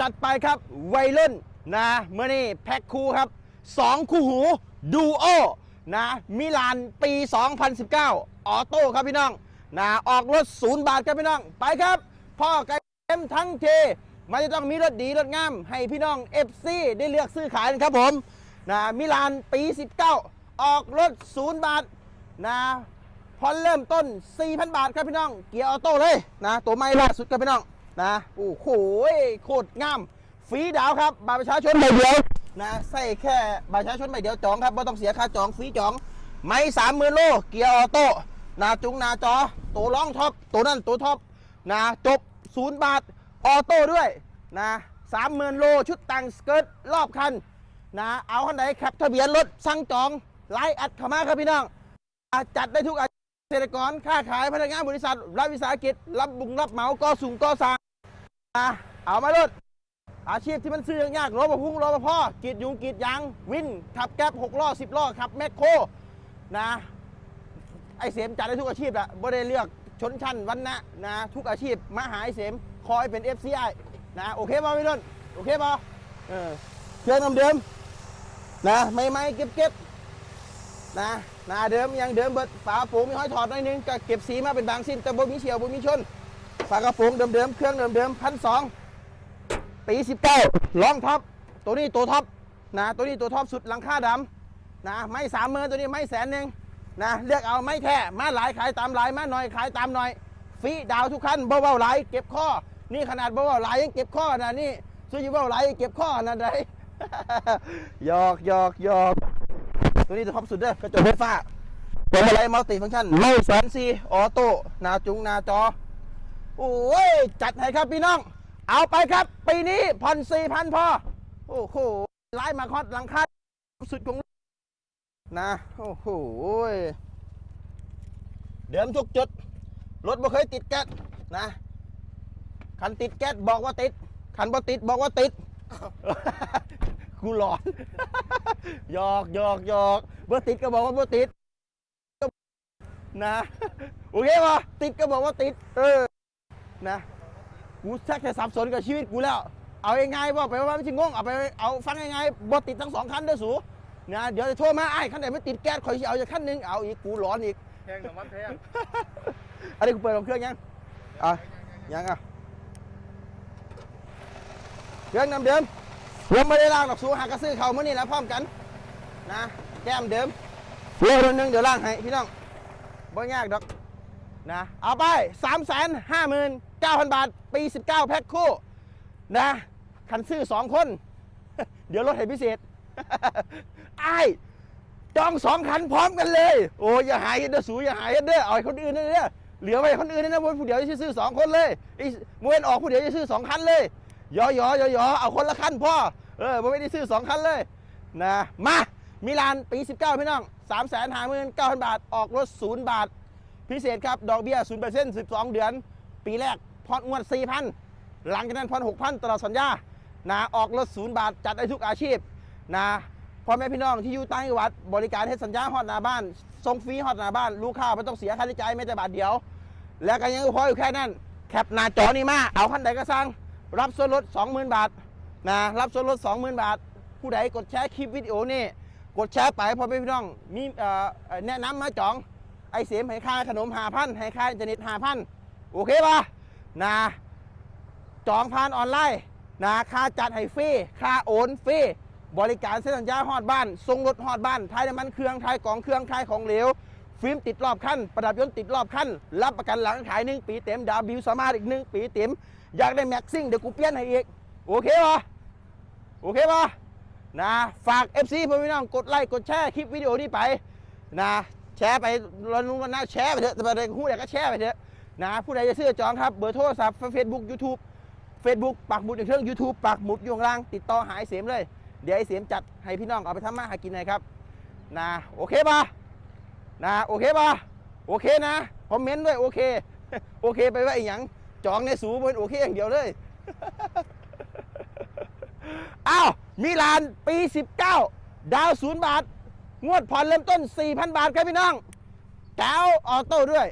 จัดไปครับวัยรุ่นนะเมื่อนี้แพ็คคู่ครับ 2 คู่หูดูโอนะมิลานปี 2019 ออโต้ครับพี่น้องนะออกรถศูนย์บาทครับพี่น้อง ไปครับ พ่อไก่เต็มทั้งเทมันจะต้องมีรถดีรถงาม ให้พี่น้อง FC ได้เลือกซื้อขายกันครับผมนะมิลานปี 19 ออกรถศูนย์บาทนะพอเริ่มต้น 4,000 บาทครับพี่น้อง เกียร์ออโต้เลยนะตัวใหม่ล่าสุดครับพี่น้อง นะโอ้โหโคตรงามฟรีดาวครับบัตรประชาชนใบเดียวนะใส่แค่บัตรประชาชนใบเดียวจองครับไม่ต้องเสียค่าจองฟรีจอง ไม่สามหมื่นโลเกียร์ออโต้หนาจุงหนาจอตัวร้องท็อปตัวนั่นตัวท็อปนะจบศูนย์บาทออโต้ด้วยนะสามหมื่นโลชุดแต่งสเกิร์ตรอบคันนะเอาคันไหนแคปทะเบียนรถสั่งจองไลน์แอดเข้ามาครับพี่น้องอะจัดได้ทุกอาชีพเกษตรกรค้าขายพนักงานบริษัทรับวิสาหกิจ รับบุงรับเหมาก่อสูงก่อสร้าง นะเอามาลดอาชีพที่มันซื้อยากรถบรรพุงรถบรพ่อกรีดยุงกรีดยางวินขับแก๊บหกล้อสิบล้อขับแมคโครนะไอเสมจัดได้ทุกอาชีพแหละบ่ได้เลือกชนชั้นวันนะนะ ทุกอาชีพมาหาไอเสมคอยเป็น FCI นะโอเคป่ะพี่นนท์โอเคป่ะเออเครื่องเดิมๆนะไม่ไม่เก็บเก็บนะหนาเดิมยังเดิมเบิดฝาโปร่งมีห้อยถอดหน่อยนึงก็เก็บสีมาเป็นบางสิ้นแต่บ่มีเฉียวบ่มีชน ฝากระโปรงเดิมๆ เครื่องเดิมๆพันสองปี19ลองท็อปตัวนี้ตัวท็อปนะตัวนี้ตัวท็อปสุดหลังคาดำนะไม่สามหมื่นตัวนี้ไม่แสนหนึ่งนะเลือกเอาไม่แท้มาหลายขายตามหลายมาหน่อยขายตามหน่อยฟรีดาวทุกคันเบาๆไหลายเก็บข้อ นี่ขนาดเบาๆไหลายยังเก็บข้อนะนี่ซื้ออยู่เบาๆไหลายเก็บข้อนะได้หยอกหยอกหยอกตัวนี้ตัวท็อปสุดเด้อกระจกไฟฟ้าตัวอะไรมัลติฟังก์ชันไม่แสนซีออโต้นาจุงนาจอ โอ้ยจัดให้ครับพี่น้อง เอาไปครับ ปีนี้ผ่อนสี่พันพอ โอ้โหไล่มาคอดหลังคาสุดของนะ โอ้โหเดิมทุกจุด รถบ่เคยติดแก๊สนะคันติดแก๊สบอกว่าติดคันบ่ติดบอกว่าติดกูหลอนหยอกหยอกหยอกบ่ติดก็บอกว่าบ่ติดนะ โอเคป่ะติดก็บอกว่าติด เออ นะกูแทกจะสับสนกับชีวิตกูแล้ว เอายังไงว่าไปว่าไม่ใช่งงเอาไปเอาฟังยังไงบติดทั้งสองคันเด้อสูนะเดี๋ยวจะโทรมาไอ้คันไหนไม่ติดแก๊สคอยสิเอาจากคันหนึงเอาอีกกูร้อนอีกแพงน้ำมันแพงอันนี้กูเปิดของเครื่องยังอะยังอะเครื่องน้ำเดิมยังไม่ได้ล้างหรอกสูหากระซื้อเขาเมื่อนี้แล้วพร้อมกันนะแก้มเดิมเร็วนิดนึงเดี๋ยวล้างให้พี่น้องบ่ยากดอก นะเอาไป 3 5 9 0 0 0 บาท ปี 19 แพ็คคู่นะคันซื้อ 2 คน เดี๋ยวลดให้พิเศษไอ้จองสองคันพร้อมกันเลย โอ้ยอย่าหายเด้อสูอย่าหายเด้อเอาคนอื่นเด้อเหลือไว้คนอื่นนะมวยผู้เดียวจะซื้อสองคนเลยไอ้มวยออกผู้เดียวจะซื้อสองคันเลยยอยอยอยอเอาคนละคันพ่อเออไม่ได้ซื้อสองคันเลยนะมามิลานปี 19 พี่น้อง 3 5 9 0 0 0 บาท ออกรถศูนย์บาท พิเศษครับ ดอกเบี้ย 0% 12 เดือน ปีแรกผ่อนงวด 4,000 หลังจากนั้นผ่อน6,000 ตลอดสัญญานะออกรถศูนย์บาท จัดได้ทุกอาชีพนะพ่อแม่พี่น้องที่อยู่ต่างจังหวัด บริการให้สัญญาฮอดหน้าบ้านส่งฟรีฮอดหน้าบ้าน ลูกค้าไม่ต้องเสียค่าใช้จ่ายแม้แต่บาทเดียว แล้วก็ยังพออยู่แค่นั้น แคปหน้าจอนี่มา เอาคันใดก็สั่งรับส่วนลด 20,000 บาทนะรับส่วนลด 20,000 บาท ผู้ใดกดแชร์คลิปวิดีโอนี่กดแชร์ไปพ่อแม่พี่น้องมีแนะนำมาจอง ไอเสียมให้ค่าขนมหาพันให้ค่าอินเทอร์เน็ตหาพันโอเคปะนะจองผ่านออนไลน์นะค่าจัดให้ฟรีค่าโอนฟรีบริการเส้นสัญญาฮอดบ้านส่งรถฮอดบ้านทายน้ำมันเครื่องทายกล่องเครื่องทายของเหลวฟิล์มติดรอบคันประดับยนต์ติดรอบคันรับประกันหลังขายหนึ่งปีเต็มดาวบิวสามารถอีกหนึ่งปีเต็มอยากได้แม็กซิ่งเดี๋ยวกูเปลี่ยนให้อีกโอเคปะโอเคปะนะฝาก FC พ่อพี่น้องกดไลค์กดแชร์คลิปวิดีโอนี้ไปนะ แชร์ไปรันุกันนะแชร์ไปเถอะแต่ประเด็นหู้ใดก็แชร์ไปเถอะนะผู้ใดจะซื้อจองครับเบอร์โทรศัพท์เฟซบุ๊กยูทูบเฟซบุ๊กปักหมุดในเครื่อง YouTube ปักหมุดอยู่ข้างล่างติดต่อหาไอ้เสียมเลย เดี๋ยวไอเสียมจัดให้พี่น้องเอาไปทำมาหากินหน่อยครับนะโอเคป่ะนะโอเคป่ะโอเคนะคอมเมนต์ด้วยโอเค โอเคไปว่าอีกอย่างจองในสูบนโอเคอย่างเดียวเลยอ้าวมิลานปี 19 ดาวศูนย์บาท งวดผ่อนเริ่มต้น 4,000 บาทครับพี่น้องแก้วออโต้ด้วย